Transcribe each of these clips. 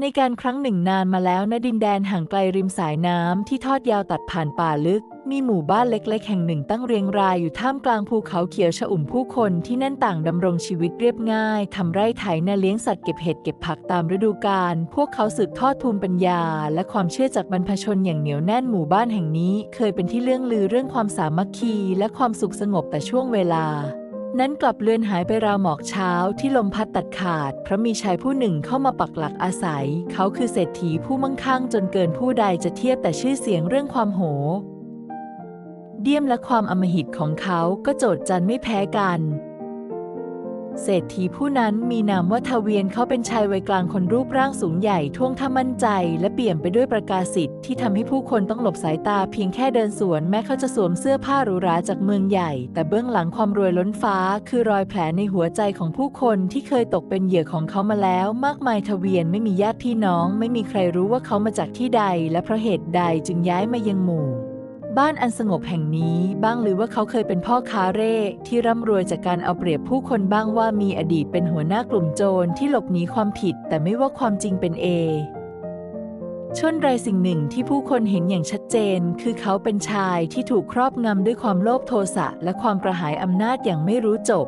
ในการครั้งหนึ่งนานมาแล้วณดินแดนห่างไกลริมสายน้ำที่ทอดยาวตัดผ่านป่าลึก มีหมู่บ้านเล็กๆ แห่งหนึ่งตั้งเรียงรายอยู่ท่ามกลางภูเขาเขียวชอุ่มผู้คนที่นั่นต่างดำรงชีวิตเรียบง่ายทำไร่ไถนาเลี้ยงสัตว์เก็บเห็ดเก็บผักตามฤดูกาลพวกเขาสืบทอดภูมิปัญญา และความเชื่อจากบรรพชนอย่างเหนียวแน่นหมู่บ้านแห่งนี้ เคยเป็นที่เรื่องลือเรื่องความสามัคคี และความสุขสงบแต่ช่วงเวลา นั้นกลับเลือนหายไปราวหมอกเช้าที่ลมพัดตัดขาด เพราะมีชายผู้หนึ่งเข้ามาปักหลักอาศัย เขาคือเศรษฐีผู้มั่งคั่งจนเกินผู้ใดจะเทียบแต่ชื่อเสียงเรื่องความโหเดียมและความอมหิตของเขาก็โจดจันไม่แพ้กัน เศรษฐีผู้นั้นมีนามว่าทเวียนเขาเป็นชายวัยกลางคนรูปร่างสูงใหญ่ท่วงท่ามั่นใจ และเปี่ยมไปด้วยประกาศสิทธิ์ที่ทำให้ผู้คนต้องหลบสายตาเพียงแค่เดินสวนแม้เขาจะสวมเสื้อผ้าหรูหราจากเมืองใหญ่ แต่เบื้องหลังความรวยล้นฟ้า คือรอยแผลในหัวใจของผู้คนที่เคยตกเป็นเหยื่อของเขามาแล้ว มากมายทเวียนไม่มีญาติพี่น้อง ไม่มีใครรู้ว่าเขามาจากที่ใด และเพราะเหตุใดจึงย้ายมายังหมู่ บ้านอันสงบแห่งนี้บ้างหรือว่าเขาเคยเป็นพ่อค้าเร่ที่ร่ำรวยจากการเอาเปรียบผู้คนบ้างว่ามีอดีตเป็นหัวหน้ากลุ่มโจรที่หลบหนีความผิด แต่ไม่ว่าความจริงเป็นเอชนไรสิ่งหนึ่งที่ผู้คนเห็นอย่างชัดเจน คือเขาเป็นชายที่ถูกครอบงำด้วยความโลภโทสะและความกระหายอำนาจอย่างไม่รู้จบ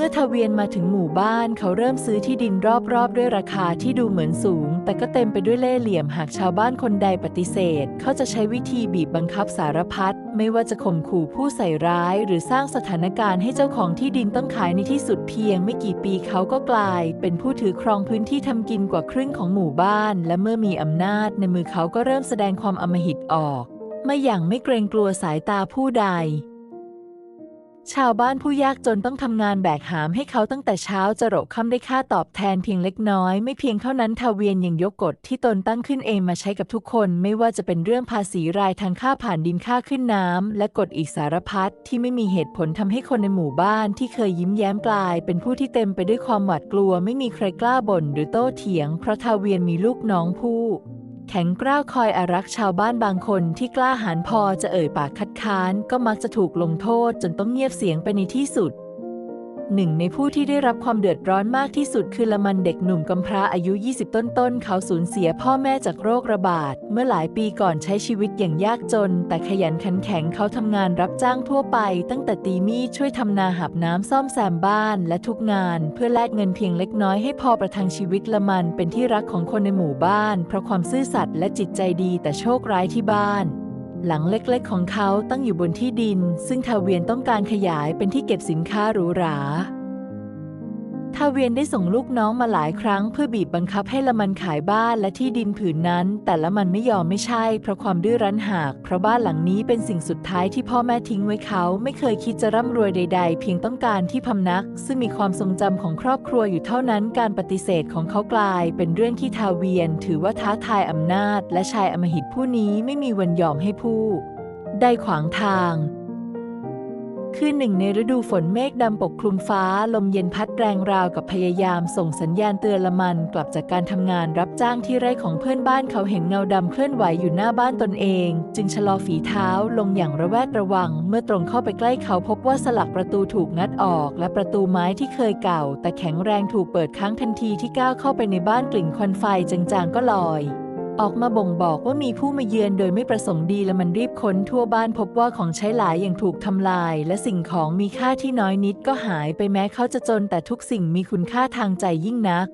มื่อทเวียนมาถึงหมู่บ้านเขาเริ่มซื้อที่ดินรอบๆ ด้วยราคาที่ดูเหมือนสูง แต่ก็เต็มไปด้วยเล่ห์เหลี่ยมหากชาวบ้านคนใดปฏิเสธ เขาจะใช้วิธีบีบบังคับสารพัดไม่ว่าจะข่มขู่ผู้ใส่ร้าย หรือสร้างสถานการณ์ให้เจ้าของที่ดินต้องขายในที่สุดเพียง ไม่กี่ปีเขาก็กลาย เป็นผู้ถือครองพื้นที่ทำกินกว่าครึ่งของหมู่บ้าน และเมื่อมีอำนาจ ในมือเขาก็เริ่มแสดงความอำมหิตออกไม่อย่างไม่เกรงกลัวสายตาผู้ใด ชาวบ้านผู้ยากจนต้องทำงานแบกหามให้เขาตั้งแต่เช้าจะโรค่ำได้ค่าตอบแทนเพียงเล็กน้อย ไม่เพียงเท่านั้นทาเวียนยังยกกฎที่ตนตั้งขึ้นเองมาใช้กับทุกคนไม่ว่าจะเป็นเรื่องภาษีรายทางค่าผ่านดินค่าขึ้นน้ำ และกฎอีกสารพัดที่ไม่มีเหตุผลทำให้คนในหมู่บ้านที่เคยยิ้มแย้มกลาย เป็นผู้ที่เต็มไปด้วยความหวาดกลัว ไม่มีใครกล้าบ่นหรือโต้เถียง เพราะทาเวียนมีลูกน้องผู้ แข็งกร้าวคอยอารักชาวบ้านบางคนที่กล้าหาญพอจะเอ่ยปากคัดค้าน ก็มักจะถูกลงโทษจนต้องเงียบเสียงไปในที่สุด หนึ่งในผู้ที่ได้รับความเดือดร้อนมากที่สุดคือละมันเด็กหนุ่มกำพร้าอายุ 20 ต้นๆ เขาสูญเสียพ่อแม่จากโรคระบาด เมื่อหลายปีก่อนใช้ชีวิตอย่างยากจน แต่ขยันขันแข็งเขาทำงานรับจ้างทั่วไป ตั้งแต่ตีมีดช่วยทำนาหับน้ำซ่อมแซมบ้านและทุกงาน เพื่อแลกเงินเพียงเล็กน้อยให้พอประทังชีวิตละมันเป็นที่รักของคนในหมู่บ้าน เพราะความซื่อสัตย์และจิตใจดีแต่โชคร้ายที่บ้าน หลังเล็กๆ ของเขาตั้งอยู่บนที่ดิน ซึ่งทาเวียนต้องการขยายเป็นที่เก็บสินค้าหรูหรา ทาเวียนได้ส่งลูกน้องมาหลายครั้งเพื่อบีบบังคับให้ละมันขายบ้านและที่ดินผืนนั้น แต่ละมันไม่ยอมไม่ใช่ เพราะความดื้อรั้นหาก เพราะบ้านหลังนี้เป็นสิ่งสุดท้ายที่พ่อแม่ทิ้งไว้เขา ไม่เคยคิดจะร่ำรวยใด ๆ เพียงต้องการที่พำนัก ซึ่งมีความทรงจำของครอบครัวอยู่เท่านั้น การปฏิเสธของเขากลาย เป็นเรื่องที่ทาเวียน ถือว่าท้าทายอำนาจ และชายอมหิตผู้นี้ไม่มีวันยอมให้ผู้ใดขวางทาง คือหนึ่งในฤดูฝนเมฆดำปกคลุมฟ้า ลมเย็นพัดแรงราวกับพยายามส่งสัญญาณเตือนละมัน กลับจากการทำงานรับจ้างที่ไร่ของเพื่อนบ้านเขาเห็นเงาดำเคลื่อนไหวอยู่หน้าบ้านตนเอง จึงชะลอฝีเท้าลงอย่างระแวดระวัง เมื่อตรงเข้าไปใกล้เขาพบว่าสลักประตูถูกงัดออก และประตูไม้ที่เคยเก่า แต่แข็งแรงถูกเปิดค้างทันทีที่ก้าวเข้าไปในบ้านกลิ่นควันไฟจางๆก็ลอย ออกมาบ่งบอกว่ามีผู้มาเยือนโดยไม่ประสงค์ดีและมันรีบค้นทั่วบ้านพบว่าของใช้หลายอย่างถูกทำลาย และสิ่งของมีค่าที่น้อยนิดก็หายไปแม้เขาจะจนแต่ทุกสิ่งมีคุณค่าทางใจยิ่งนัก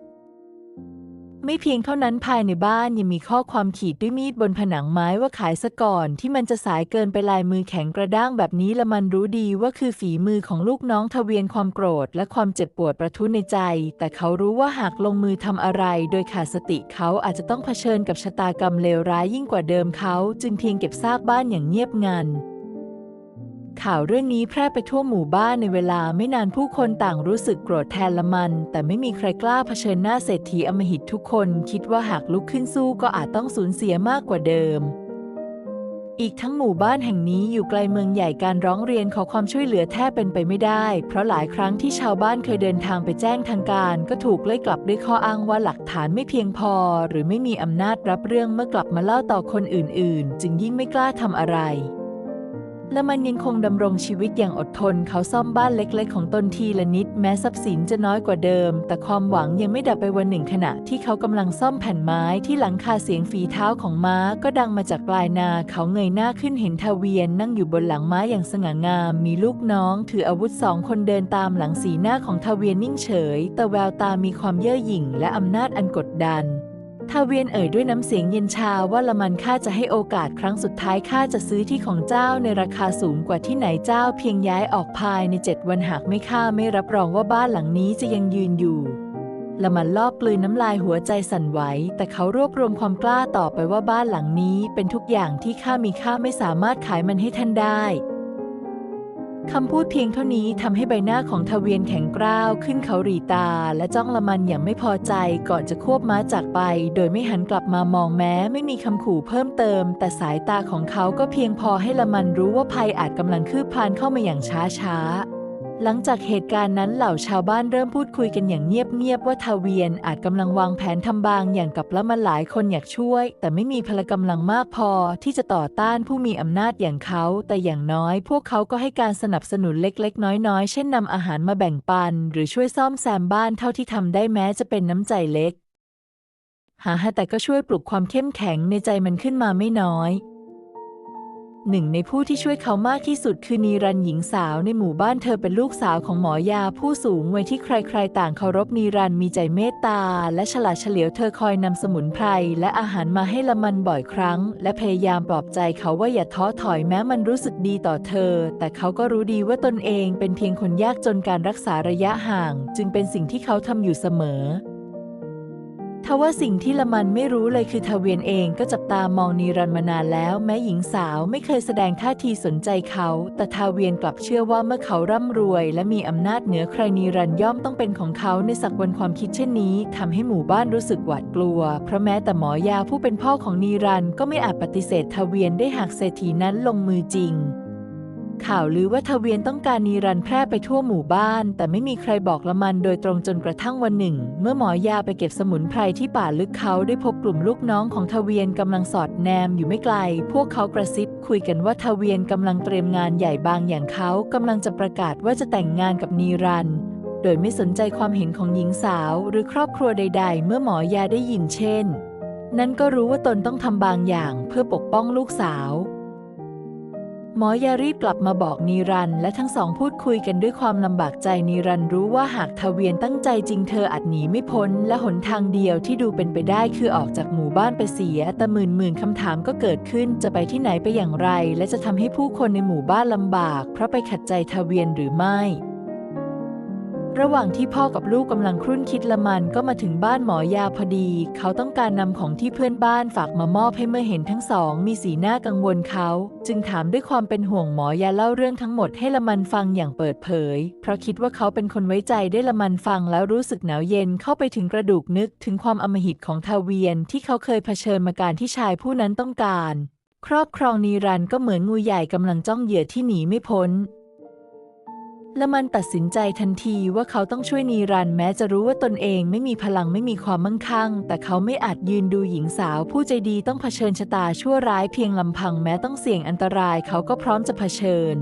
ไม่เพียงเท่านั้นภายในบ้านยังมีข้อความขีดด้วยมีดบนผนังไม้ว่าขายซะก่อนที่มันจะสายเกินไปลายมือแข็งกระด้างแบบนี้ละมันรู้ดีว่าคือฝีมือของลูกน้องทเวียนความโกรธและความเจ็บปวดประทุในใจ แต่เขารู้ว่าหากลงมือทำอะไร โดยขาดสติเขาอาจจะต้องเผชิญกับชะตากรรมเลวร้ายยิ่งกว่าเดิมเขา จึงเพียงเก็บซากบ้านอย่างเงียบงัน ข่าวเรื่องนี้แพร่ไปทั่วหมู่บ้านในเวลาไม่นานผู้คนต่างรู้สึกโกรธแทนละมัน แต่ไม่มีใครกล้าเผชิญหน้าเศรษฐีอมหิตทุกคนคิดว่าหากลุกขึ้นสู้ก็อาจต้องสูญเสียมากกว่าเดิม อีกทั้งหมู่บ้านแห่งนี้อยู่ไกลเมืองใหญ่การร้องเรียนขอความช่วยเหลือแทบเป็นไปไม่ได้ เพราะหลายครั้งที่ชาวบ้านเคยเดินทางไปแจ้งทางการ ก็ถูกไล่กลับด้วยข้ออ้างว่าหลักฐานไม่เพียงพอ หรือไม่มีอำนาจรับเรื่องเมื่อกลับมาเล่าต่อคนอื่น ๆ จึงยิ่งไม่กล้าทำอะไร และมันยังคงดำรงชีวิตอย่างอดทน เขาซ่อมบ้านเล็กๆ ของตนทีละนิด แม้ทรัพย์สินจะน้อยกว่าเดิม แต่ความหวังยังไม่ดับไปวันหนึ่งขณะ ที่เขากำลังซ่อมแผ่นไม้ที่หลังคาเสียงฝีเท้าของม้า ก็ดังมาจากปลายนา เขาเงยหน้าขึ้นเห็นทาเวียนนั่งอยู่บนหลังม้าอย่างสง่างาม มีลูกน้อง ถืออาวุธสองคนเดินตามหลังสีหน้าของทาเวียนนิ่งเฉย แต่แววตามีความเย่อหยิ่ง และอำนาจอันกดดัน ทาเวียนเอ่ยด้วยน้ำเสียงเย็นชาว่าละมันข้าจะให้โอกาสครั้งสุดท้ายข้าจะซื้อที่ของเจ้าในราคาสูงกว่าที่ไหนเจ้าเพียงย้ายออกภายในเจ็ดวันหากไม่ข้าไม่รับรองว่าบ้านหลังนี้จะยังยืนอยู่ละมันลอบกลืนน้ำลายหัวใจสั่นไหว แต่เขารวบรวมความกล้าต่อไปว่าบ้านหลังนี้เป็นทุกอย่างที่ข้ามีข้าไม่สามารถขายมันให้ท่านได้ คำพูดเพียงเท่านี้ทำให้ใบหน้าของทเวียนแข็งกร้าวขึ้นเขาหรีตา และจ้องละมันอย่างไม่พอใจก่อนจะควบม้าจากไป โดยไม่หันกลับมามองแม้ไม่มีคำขู่เพิ่มเติม แต่สายตาของเขาก็เพียงพอให้ละมันรู้ว่าภัยอาจกำลังคืบคลานเข้ามาอย่างช้าช้า หลังจากเหตุการณ์นั้นเหล่าชาวบ้านเริ่มพูดคุยกันอย่างเงียบๆว่าทาเวียนอาจกำลังวางแผนทำบางอย่างกับละมันหลายคนอยากช่วย แต่ไม่มีพละกำลังมากพอที่จะต่อต้านผู้มีอำนาจอย่างเขา แต่อย่างน้อย พวกเขาก็ให้การสนับสนุนเล็กๆ น้อยๆ เช่นนำอาหารมาแบ่งปัน หรือช่วยซ่อมแซมบ้านเท่าที่ทำได้แม้จะเป็นน้ำใจเล็ก หาแต่ก็ช่วยปลุกความเข้มแข็งในใจมันขึ้นมาไม่น้อย หนึ่งในผู้ที่ช่วยเขามากที่สุดคือนีรันหญิงสาวในหมู่บ้านเธอเป็นลูกสาวของหมอยาผู้สูงวัยที่ใครๆ ต่างเคารพนีรันมีใจเมตตา และฉลาดเฉลียวเธอคอยนำสมุนไพรและอาหารมาให้ละมันบ่อยครั้ง และพยายามปลอบใจเขาว่าอย่าท้อถอยแม้มันรู้สึกดีต่อเธอ แต่เขาก็รู้ดีว่าตนเองเป็นเพียงคนยากจนการรักษาระยะห่าง จึงเป็นสิ่งที่เขาทำอยู่เสมอ ทว่าสิ่งที่ละมันไม่รู้เลยคือทเวียนเองก็จับตามองนีรันมานานแล้ว แม้หญิงสาวไม่เคยแสดงท่าทีสนใจเขา แต่ทาเวียนกลับเชื่อว่าเมื่อเขาร่ำรวย และมีอำนาจเหนือใครนีรันย่อมต้องเป็นของเขาในสักวันความคิดเช่นนี้ทำให้หมู่บ้านรู้สึกหวาดกลัว เพราะแม้แต่หมอยาผู้เป็นพ่อของนีรันก็ไม่อาจปฏิเสธทเวียนได้หากเศรษฐีนั้นลงมือจริง ข่าวลือว่าทเวียนต้องการนีรันแพร่ไปทั่วหมู่บ้าน แต่ไม่มีใครบอกละมันโดยตรงจนกระทั่งวันหนึ่ง เมื่อหมอยาไปเก็บสมุนไพรที่ป่าลึกเขาได้พบกลุ่มลูกน้องของทเวียนกำลังสอดแนมอยู่ไม่ไกล พวกเขากระซิบคุยกันว่าทเวียนกำลังเตรียมงานใหญ่บางอย่างเขากำลังจะประกาศว่าจะแต่งงานกับนีรันโดยไม่สนใจความเห็นของหญิงสาว หรือครอบครัวใด ๆ เมื่อหมอยาได้ยินเช่น นั้นก็รู้ว่าตนต้องทำบางอย่างเพื่อปกป้องลูกสาว หมอยารีบกลับมาบอกนีรัน และทั้งสองพูดคุยกันด้วยความลำบากใจนีรันรู้ว่าหากทเวียนตั้งใจจริงเธออาจหนีไม่พ้น และหนทางเดียวที่ดูเป็นไปได้คือออกจากหมู่บ้านไปเสีย แต่หมื่นหมื่นคำถามก็เกิดขึ้นจะไปที่ไหนไปอย่างไร และจะทำให้ผู้คนในหมู่บ้านลำบาก เพราะไปขัดใจทเวียนหรือไม่ ระหว่างที่พ่อกับลูกกำลังครุ่นคิดละมันก็มาถึงบ้านหมอยาพอดี เขาต้องการนำของที่เพื่อนบ้านฝากมามอบให้เมื่อเห็นทั้งสอง มีสีหน้ากังวลเขา จึงถามด้วยความเป็นห่วงหมอยาเล่าเรื่องทั้งหมดให้ละมันฟังอย่างเปิดเผย เพราะคิดว่าเขาเป็นคนไว้ใจได้ละมันฟังแล้วรู้สึกหนาวเย็นเข้าไปถึงกระดูกนึกถึงความอำมหิตของทาเวียนที่เขาเคยเผชิญมาการที่ชายผู้นั้นต้องการ ครอบครองนีรันก็เหมือนงูใหญ่กำลังจ้องเหยื่อที่หนีไม่พ้น ละมันตัดสินใจทันทีว่าเขาต้องช่วยนีรันแม้จะรู้ว่าตนเองไม่มีพลังไม่มีความมั่งคั่ง แต่เขาไม่อาจยืนดูหญิงสาว ผู้ใจดีต้องเผชิญชะตาชั่วร้ายเพียงลำพังแม้ต้องเสี่ยงอันตรายเขาก็พร้อมจะเผชิญ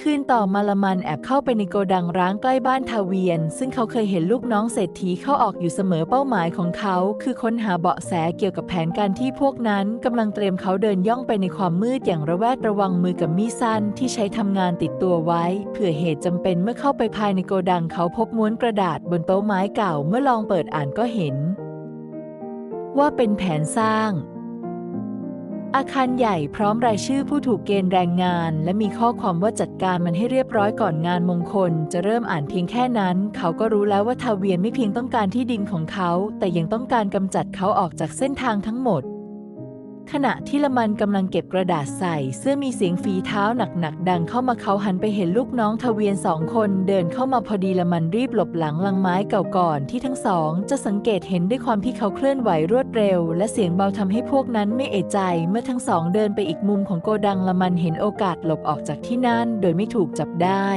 คืนต่อมาละมันแอบเข้าไปในโกดังร้างใกล้บ้านทาเวียน ซึ่งเขาเคยเห็นลูกน้องเศรษฐีเข้าออกอยู่เสมอเป้าหมายของเขา คือค้นหาเบาะแสเกี่ยวกับแผนการที่พวกนั้นกำลังเตรียมเขาเดินย่องไปในความมืดอย่างระแวดระวังมือกับมีดสั้นที่ใช้ทำงานติดตัวไว้ เผื่อเหตุจำเป็นเมื่อเข้าไปภายในโกดังเขาพบม้วนกระดาษบนโต๊ะไม้เก่าเมื่อลองเปิดอ่านก็เห็น ว่าเป็นแผนสร้าง อาคารใหญ่พร้อมรายชื่อผู้ถูกเกณฑ์แรงงาน และมีข้อความว่าจัดการมันให้เรียบร้อยก่อนงานมงคล จะเริ่มอ่านเพียงแค่นั้น เขาก็รู้แล้วว่าทาเวียนไม่เพียงต้องการที่ดินของเขา แต่ยังต้องการกำจัดเขาออกจากเส้นทางทั้งหมด ขณะที่ละมันกำลังเก็บกระดาษใส่ เสื้อมีเสียงฝีเท้าหนักๆ ดังเข้ามาเขาหันไปเห็นลูกน้องทเวียนสองคนเดินเข้ามาพอดีละมันรีบหลบหลังลังไม้เก่าก่อนที่ทั้งสอง จะสังเกตเห็นด้วยความที่เขาเคลื่อนไหวรวดเร็ว และเสียงเบาทำให้พวกนั้นไม่เอะใจ เมื่อทั้งสองเดินไปอีกมุมของโกดังละมันเห็นโอกาสหลบออกจากที่นั่น โดยไม่ถูกจับได้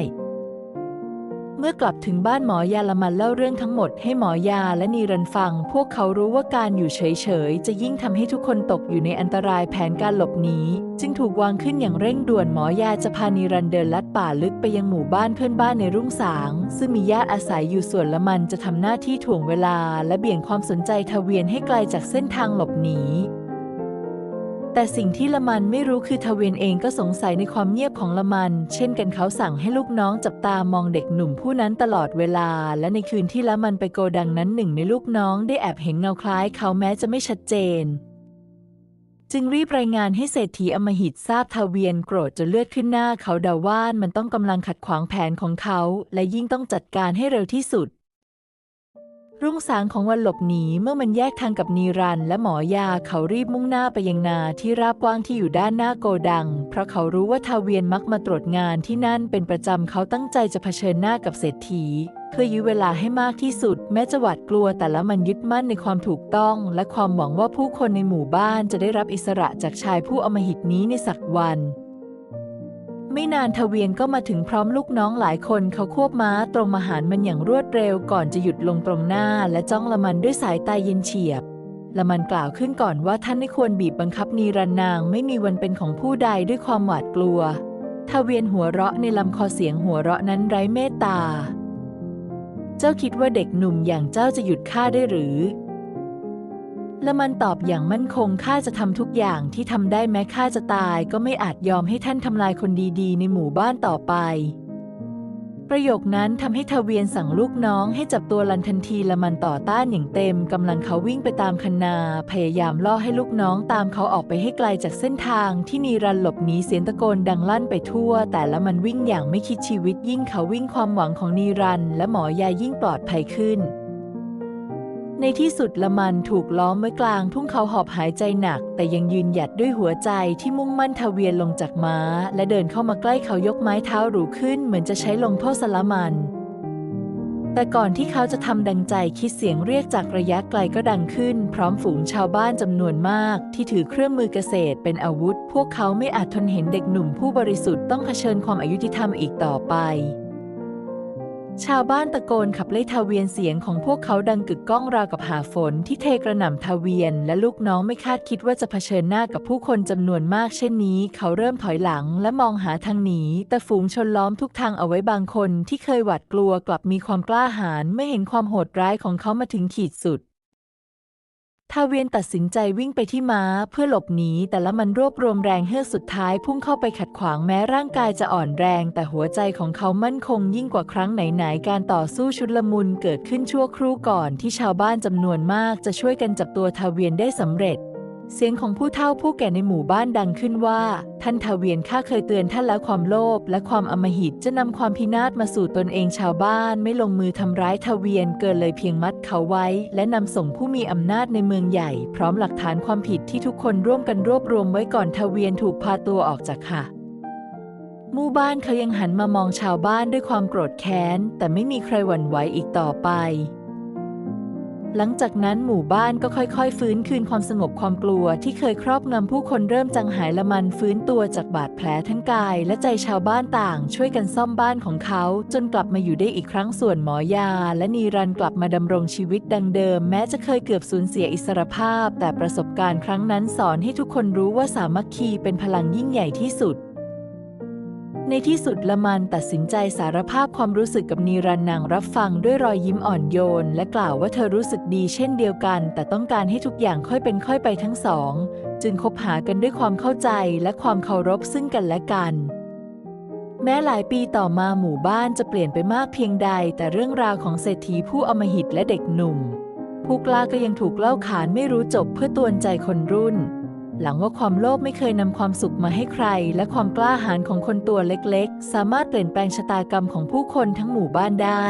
เมื่อกลับถึงบ้านหมอยาละมันเล่าเรื่องทั้งหมดให้หมอยาและนีรันฟัง พวกเขารู้ว่าการอยู่เฉยๆ จะยิ่งทำให้ทุกคนตกอยู่ในอันตรายแผนการหลบหนีจึงถูกวางขึ้นอย่างเร่งด่วนหมอยาจะพานีรันเดินลัดป่าลึกไปยังหมู่บ้านเพื่อนบ้านในรุ่งสาง ซึ่งมีญาติอาศัยอยู่ส่วนละมันจะทำหน้าที่ถ่วงเวลา และเบี่ยงความสนใจทเวียนให้ไกลจากเส้นทางหลบหนี แต่สิ่งที่ละมันไม่รู้คือทเวียนเองก็สงสัยในความเงียบของละมัน เช่นกันเขาสั่งให้ลูกน้องจับตามองเด็กหนุ่มผู้นั้นตลอดเวลา และในคืนที่ละมันไปโกดังนั้นหนึ่งในลูกน้องได้แอบเห็นเงาคล้ายเขาแม้จะไม่ชัดเจน จึงรีบรายงานให้เศรษฐีอมหิตทราบทเวียนโกรธจนเลือดขึ้นหน้าเขาเดาว่ามันต้องกำลังขัดขวางแผนของเขา และยิ่งต้องจัดการให้เร็วที่สุด รุ่งสางของวันหลบหนีเมื่อมันแยกทางกับนีรันและหมอยาเขารีบมุ่งหน้าไปยังนาที่ราบกว้างที่อยู่ด้านหน้าโกดัง เพราะเขารู้ว่าทาเวียนมักมาตรวจงานที่นั่นเป็นประจำเขาตั้งใจจะเผชิญหน้ากับเศรษฐี เพื่อยื้อเวลาให้มากที่สุด แม้จะหวาดกลัวแต่ละมันยึดมั่นในความถูกต้อง และความหวังว่าผู้คนในหมู่บ้านจะได้รับอิสระจากชายผู้อมหิตนี้ในสักวัน ไม่นานทเวียนก็มาถึงพร้อมลูกน้องหลายคนเขาควบม้าตรงมาหารมันอย่างรวดเร็วก่อนจะหยุดลงตรงหน้าและจ้องละมันด้วยสายตาเย็นเฉียบละมันกล่าวขึ้นก่อนว่าท่านไม่ควรบีบบังคับนีรันนางไม่มีวันเป็นของผู้ใดด้วยความหวาดกลัวทเวียนหัวเราะในลำคอเสียงหัวเราะนั้นไร้เมตตา เจ้าคิดว่าเด็กหนุ่มอย่างเจ้าจะหยุดข้าได้หรือ ละมันตอบอย่างมั่นคงข้าจะทำทุกอย่างที่ทำได้แม้ข้าจะตายก็ไม่อาจยอมให้ท่านทำลายคนดีๆ ในหมู่บ้านต่อไป ประโยคนั้นทำให้ทเวียนสั่งลูกน้องให้จับตัวลันทันทีละมันต่อต้านอย่างเต็มกำลังเขาวิ่งไปตามคันนา พยายามล่อให้ลูกน้องตามเขาออกไปให้ไกลจากเส้นทางที่นีรันหลบหนีเสียงตะโกนดังลั่นไปทั่ว แต่ละมันวิ่งอย่างไม่คิดชีวิตยิ่งเขาวิ่งความหวังของนีรัน และหมอยายิ่งปลอดภัยขึ้น ในที่สุดละมันถูกล้อมไว้กลางทุ่งเขาหอบหายใจหนัก แต่ยังยืนหยัดด้วยหัวใจที่มุ่งมั่นทะเวียนลงจากม้า และเดินเข้ามาใกล้เขายกไม้เท้าหรูขึ้นเหมือนจะใช้ลงโทษสละมัน แต่ก่อนที่เขาจะทำดังใจคิดเสียงเรียกจากระยะไกลก็ดังขึ้น พร้อมฝูงชาวบ้านจำนวนมาก ที่ถือเครื่องมือเกษตรเป็นอาวุธ พวกเขาไม่อาจทนเห็นเด็กหนุ่มผู้บริสุทธิ์ต้องเผชิญความอายุติธรรมอีกต่อไป ชาวบ้านตะโกนขับไล่ทาเวียนเสียงของพวกเขาดังกึกก้องราวกับหาฝนที่เทกระหน่ำทาเวียน และลูกน้องไม่คาดคิดว่าจะเผชิญหน้ากับผู้คนจำนวนมากเช่นนี้ เขาเริ่มถอยหลังและมองหาทางหนีแต่ฝูงชนล้อมทุกทางเอาไว้บางคนที่เคยหวาดกลัวกลับมีความกล้าหาญไม่เห็นความโหดร้ายของเขามาถึงขีดสุด ทาเวียนตัดสินใจวิ่งไปที่ม้าเพื่อหลบหนีแต่ละมันรวบรวมแรงเฮือกสุดท้ายพุ่งเข้าไปขัดขวางแม้ร่างกายจะอ่อนแรง แต่หัวใจของเขามั่นคงยิ่งกว่าครั้งไหนๆ การต่อสู้ชุดละมุนเกิดขึ้นชั่วครู่ก่อนที่ชาวบ้านจำนวนมากจะช่วยกันจับตัวทาเวียนได้สำเร็จ เสียงของผู้เฒ่าผู้แก่ในหมู่บ้านดังขึ้นว่า ท่านทาเวียนข้าเคยเตือนท่านแล้วความโลภและความอมหิตจะนำความพินาศมาสู่ตนเองชาวบ้านไม่ลงมือทำร้ายทาเวียนเกินเลยเพียงมัดเขาไว้ และนำส่งผู้มีอำนาจในเมืองใหญ่ พร้อมหลักฐานความผิดที่ทุกคนร่วมกันรวบรวมไว้ก่อนทาเวียนถูกพาตัวออกจากค่ะหมู่บ้านเขายังหันมามองชาวบ้านด้วยความโกรธแค้น แต่ไม่มีใครหวั่นไหวอีกต่อไป หลังจากนั้นหมู่บ้านก็ค่อยๆ ฟื้นคืนความสงบความกลัวที่เคยครอบงำผู้คนเริ่มจางหายละมันฟื้นตัวจากบาดแผลทั้งกาย และใจชาวบ้านต่าง ช่วยกันซ่อมบ้านของเขา จนกลับมาอยู่ได้อีกครั้งส่วนหมอยา และนีรันกลับมาดำรงชีวิตดังเดิม แม้จะเคยเกือบสูญเสียอิสรภาพ แต่ประสบการณ์ครั้งนั้นสอนให้ทุกคนรู้ว่าสามัคคีเป็นพลังยิ่งใหญ่ที่สุด ในที่สุดละมันตัดสินใจสารภาพความรู้สึกกับนีรันนางรับฟังด้วยรอยยิ้มอ่อนโยน และกล่าวว่าเธอรู้สึกดีเช่นเดียวกัน แต่ต้องการให้ทุกอย่างค่อยเป็นค่อยไปทั้งสอง จึงคบหากันด้วยความเข้าใจและความเคารพซึ่งกันและกัน แม้หลายปีต่อมาหมู่บ้านจะเปลี่ยนไปมากเพียงใด แต่เรื่องราวของเศรษฐีผู้อมหิตและเด็กหนุ่มผู้กล้าก็ยังถูกเล่าขานไม่รู้จบเพื่อตวนใจคนรุ่น หลังว่าความโลภไม่เคยนำความสุขมาให้ใคร และความกล้าหาญของคนตัวเล็กๆ สามารถเปลี่ยนแปลงชะตากรรมของผู้คนทั้งหมู่บ้านได้